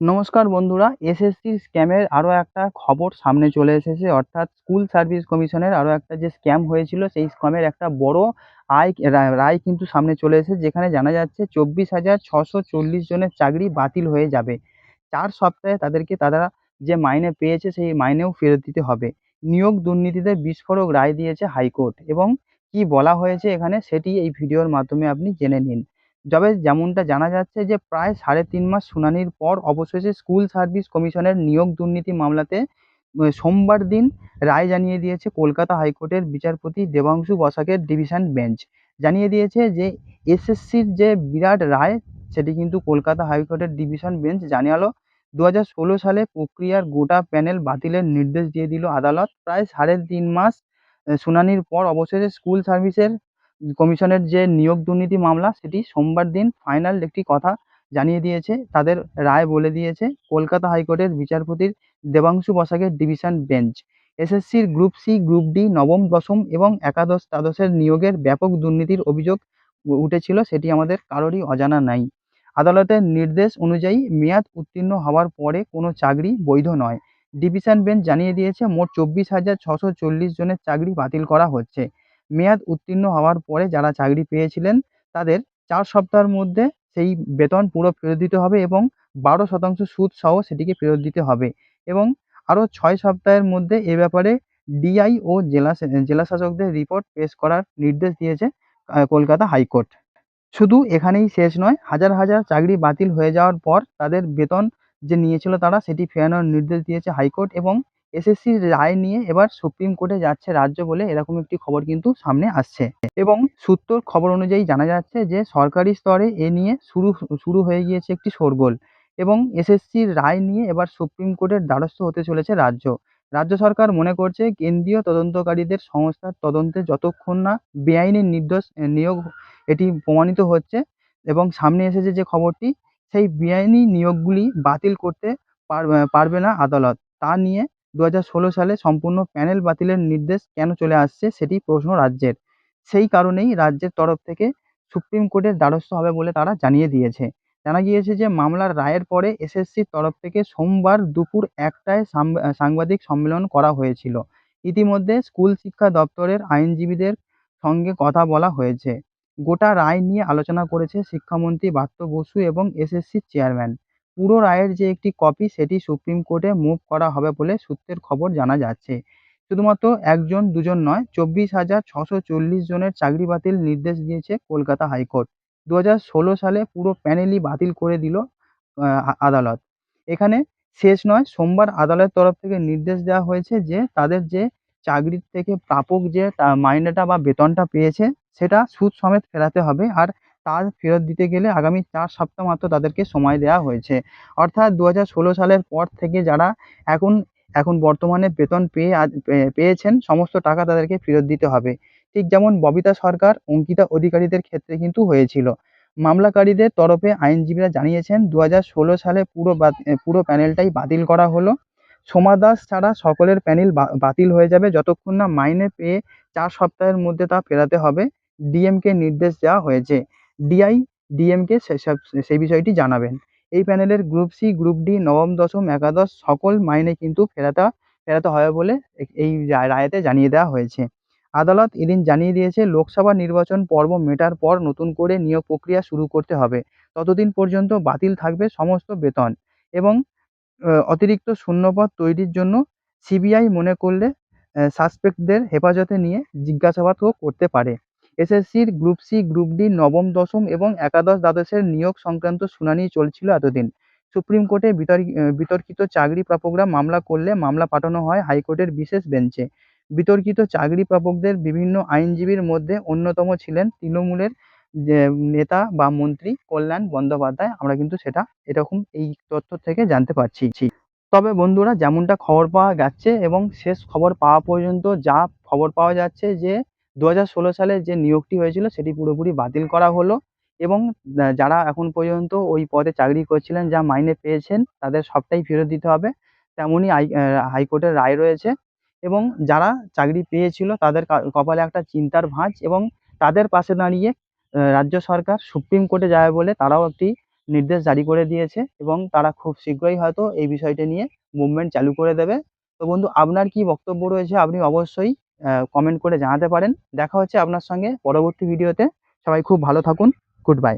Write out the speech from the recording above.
নমস্কার বন্ধুরা এসএসসি স্ক্যামের আরও একটা খবর সামনে চলে এসেছে। অর্থাৎ স্কুল সার্ভিস কমিশনের আরও একটা যে স্ক্যাম হয়েছিল, সেই স্ক্যামের একটা বড় আয় রায় কিন্তু সামনে চলে এসেছে, যেখানে জানা যাচ্ছে চব্বিশ হাজার ছশো চল্লিশ জনের চাকরি বাতিল হয়ে যাবে। চার সপ্তাহে তাদেরকে তারা যে মাইনে পেয়েছে, সেই মাইনেও ফেরত দিতে হবে। নিয়োগ দুর্নীতিতে বিস্ফোরক রায় দিয়েছে হাইকোর্ট এবং কি বলা হয়েছে এখানে, সেটি এই ভিডিওর মাধ্যমে আপনি জেনে নিন। তবে যেমনটা জানা যাচ্ছে যে প্রায় সাড়ে তিন মাস শুনানির পর অবশেষে স্কুল সার্ভিস কমিশনের নিয়োগ দুর্নীতি মামলাতে সোমবার দিন রায় জানিয়ে দিয়েছে কলকাতা হাইকোর্টের বিচারপতি দেবাংশু বসাকের ডিভিশন বেঞ্চ। জানিয়ে দিয়েছে যে এসএসসির যে বিরাট রায়, সেটি কিন্তু কলকাতা হাইকোর্টের ডিভিশন বেঞ্চ জানালো। দু সালে প্রক্রিয়ার গোটা প্যানেল বাতিলের নির্দেশ দিয়ে দিল আদালত। প্রায় সাড়ে তিন মাস শুনানির পর অবশেষে স্কুল সার্ভিসের কমিশনের যে নিয়োগ দুর্নীতি মামলা, সেটি সোমবার দিন ফাইনাল একটি কথা জানিয়ে দিয়েছে। তাদের রায় বলে দিয়েছে, কলকাতা হাইকোর্টের বিচারপতির দেবাংশু বসাকের ডিভিশন বেঞ্চ। এসএসসির গ্রুপ সি, গ্রুপ ডি, নবম, দশম এবং একাদশ দ্বাদশের নিয়োগের ব্যাপক দুর্নীতির অভিযোগ উঠেছিল, সেটি আমাদের কারোরই অজানা নাই। আদালতের নির্দেশ অনুযায়ী মেয়াদ উত্তীর্ণ হওয়ার পরে কোনো চাকরি বৈধ নয়। ডিভিশন বেঞ্চ জানিয়ে দিয়েছে, মোট চব্বিশ হাজার ছশো চল্লিশ জনের চাকরি বাতিল করা হচ্ছে। মেয়াদ উত্তীর্ণ হওয়ার পরে যারা চাকরি পেয়েছিলেন, তাদের চার সপ্তাহের মধ্যে সেই বেতন পুরো ফেরত দিতে হবে এবং বারো শতাংশ সুদ সহ সেটিকে ফেরত দিতে হবে এবং আরও ছয় সপ্তাহের মধ্যে এ ব্যাপারে ডিআই ও জেলা শা- জেলা শাসকদের রিপোর্ট পেশ করার নির্দেশ দিয়েছে কলকাতা হাইকোর্ট। শুধু এখানেই শেষ নয়, হাজার হাজার চাকরি বাতিল হয়ে যাওয়ার পর তাদের বেতন যে নিয়েছিল তারা সেটি ফেরানোর নির্দেশ দিয়েছে হাইকোর্ট এবং এসএসসির রায় নিয়ে এবার সুপ্রিম কোর্টে যাচ্ছে রাজ্য বলে এরকম একটি খবর কিন্তু সামনে আসছে। এবং সূত্রর খবর অনুযায়ী জানা যাচ্ছে যে, সরকারি স্তরে এ নিয়ে শুরু শুরু হয়ে গিয়েছে একটি শোরগোল এবং এসএসসির রায় নিয়ে এবার সুপ্রিম কোর্টের দ্বারস্থ হতে চলেছে রাজ্য। রাজ্য সরকার মনে করছে কেন্দ্রীয় তদন্তকারীদের সংস্থার তদন্তে যতক্ষণ না বেআইনি নির্দোষ, নিয়োগ এটি প্রমাণিত হচ্ছে এবং সামনে এসেছে যে খবরটি, সেই বেআইনি নিয়োগগুলি বাতিল করতে পার- পারবে না আদালত। তা নিয়ে দু হাজার ষোলো সালে সম্পূর্ণ প্যানেল বাতিলের নির্দেশ কেন চলে আসছে সেটি প্রশ্ন রাজ্যের। সেই কারণেই রাজ্যের তরফ থেকে সুপ্রিম কোর্টের দ্বারস্থ হবে বলে তারা জানিয়ে দিয়েছে। জানা গিয়েছে যে মামলার রায়ের পরে এসএসসির তরফ থেকে সোমবার দুপুর একটায় সাংবাদিক সম্মেলন করা হয়েছিল। ইতিমধ্যে স্কুল শিক্ষা দপ্তরের আইনজীবীদের সঙ্গে কথা বলা হয়েছে। গোটা রায় নিয়ে আলোচনা করেছে শিক্ষামন্ত্রী ব্রাত্য বসু এবং এসএসসির চেয়ারম্যান। পুরো রায়ের যে একটি কপি সেটি সুপ্রিম কোর্টে মুভ করা হবে বলে সূত্রের খবর জানা যাচ্ছে। শুধুমাত্র একজন, দুজন নয়, চব্বিশ হাজার ছশো চল্লিশ জনের চাকরি বাতিল নির্দেশ দিয়েছে কলকাতা হাইকোর্ট। দু হাজার ষোলো সালে পুরো প্যানেলই বাতিল করে দিল আদালত। এখানে শেষ নয়, সোমবার আদালতের তরফ থেকে নির্দেশ দেওয়া হয়েছে যে তাদের যে চাকরির থেকে প্রাপক যে মাইনেটা বা বেতনটা পেয়েছে, সেটা সুদ সমেত ফেরাতে হবে। আর তার ফেরত দিতে গেলে আগামী চার সপ্তাহ মাত্র তাদেরকে সময় দেওয়া হয়েছে। অর্থাৎ দু হাজার ষোলো সালের পর থেকে যারা এখন এখন বর্তমানে বেতন পেয়ে পেয়েছেন, সমস্ত টাকা তাদেরকে ফেরত দিতে হবে। ঠিক যেমন ববিতা সরকার, অঙ্কিতা অধিকারীদের ক্ষেত্রে কিন্তু হয়েছিল। মামলাকারীদের তরফে আইনজীবীরা জানিয়েছেন দু হাজার ষোলো সালে পুরো পুরো প্যানেলটাই বাতিল করা হলো। সোমা দাস ছাড়া সকলের প্যানেল বাতিল হয়ে যাবে যতক্ষণ না মাইনে পেয়ে চার সপ্তাহের মধ্যে তা ফেরাতে হবে। ডিএমকে নির্দেশ দেওয়া হয়েছে। ডিআই ডিএমকে সেসব সেই বিষয়টি জানাবেন। এই প্যানেলের গ্রুপ সি, গ্রুপ ডি, নবম, দশম, একাদশ সকল মাইনে কিন্তু ফেরাতে ফেরাতে হবে বলে এই রায়েতে জানিয়ে দেওয়া হয়েছে। আদালত এদিন জানিয়ে দিয়েছে, লোকসভা নির্বাচন পর্ব মেটার পর নতুন করে নিয়োগ প্রক্রিয়া শুরু করতে হবে। ততদিন পর্যন্ত বাতিল থাকবে সমস্ত বেতন এবং অতিরিক্ত শূন্যপদ তৈরির জন্য সিবিআই মনে করলে সাসপেক্টদের হেফাজতে নিয়ে জিজ্ঞাসাবাদও করতে পারে। এসএসসির গ্রুপ সি, গ্রুপ ডি নবম, দশম এবং একাদশ দ্বাদশের নিয়োগ সংক্রান্ত শুনানি চলছিল এতদিন। সুপ্রিম কোর্টে বিতর্ক- বিতর্কিত চাকরি প্রাপকরা মামলা করলে মামলা পাঠানো হয় হাইকোর্টের বিশেষ বেঞ্চে। বিতর্কিত চাকরি প্রাপকদের বিভিন্ন আইনজীবীর মধ্যে অন্যতম ছিলেন তৃণমূলের নেতা বা মন্ত্রী কল্যাণ বন্দ্যোপাধ্যায়। আমরা কিন্তু সেটা এরকম এই তথ্য থেকে জানতে পারছি। তবে বন্ধুরা, যেমনটা খবর পাওয়া যাচ্ছে এবং শেষ খবর পাওয়া পর্যন্ত যা খবর পাওয়া যাচ্ছে যে দু হাজার ষোলো সালে যে নিয়োগটি হয়েছিল, সেটি পুরোপুরি বাতিল করা হলো এবং যারা এখন পর্যন্ত ওই পদে চাকরি করছিলেন, যা মাইনে পেয়েছেন, তাদের সবটাই ফেরত দিতে হবে। তেমনই হাই হাইকোর্টের রায় রয়েছে এবং যারা চাকরি পেয়েছিল, তাদের কপালে একটা চিন্তার ভাঁজ এবং তাদের পাশে দাঁড়িয়ে রাজ্য সরকার সুপ্রিম কোর্টে যাবে বলে তারাও একটি নির্দেশ জারি করে দিয়েছে এবং তারা খুব শীঘ্রই হয়তো এই বিষয়টা নিয়ে মুভমেন্ট চালু করে দেবে। তো বন্ধু, আপনার কি বক্তব্য রয়েছে? আপনি অবশ্যই কমেন্ট করে জানাতে পারেন। দেখা হচ্ছে আপনার সঙ্গে পরবর্তী ভিডিওতে সবাই খুব ভালো থাকুন। Good bye